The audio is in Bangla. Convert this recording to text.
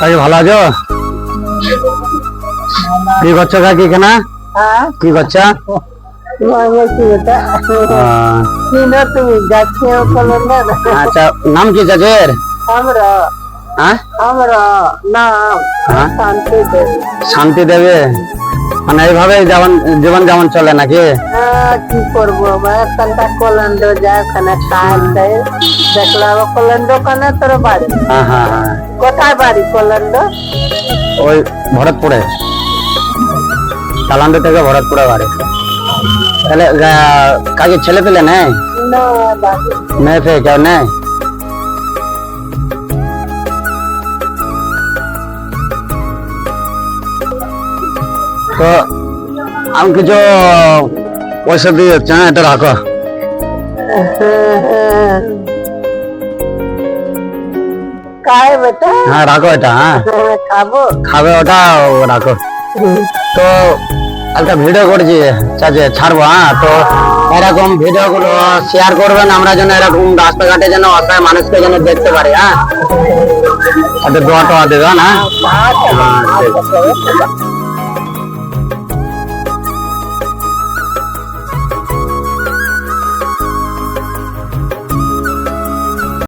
কাকি ভালো আছো? কি করছ কাকি কেনা? হ্যাঁ। কি করছ? না আচ্ছা নাম কি চাচের? হ্যাঁ? হ্যাঁ? শান্তি দেবে মানে এইভাবে যেমন জীবন যেমন চলে নাকি? হ্যাঁ কি করব? এখানটা যায় ওখানে কাজ দেয়। দেখলাম ওখানে তোর বাড়ি। হ্যাঁ হ্যাঁ কোথায় বাড়ি ওই ভরতপুরে। কালান্দ থেকে ভরতপুরে বাড়ি। তাহলে কাকি ছেলে পেলে নেই? মেয়ে ফেয়ে কেউ নেই? তো আমি কিছু পয়সা দিয়ে যাচ্ছি হ্যাঁ এটা রাখো হ্যাঁ রাখো এটা হ্যাঁ। হ্যাঁ, খাব। খাবে ওটা রাখো। তো একটা ভিডিও করছি চাচে ছাড়বো হ্যাঁ। তো এরকম ভিডিও গুলো শেয়ার করবেন আমরা যেন এরকম রাস্তাঘাটে যেন অসহায় মানুষকে যেন দেখতে পারি হ্যাঁ। দোয়া টোয়া দেবেন হ্যাঁ।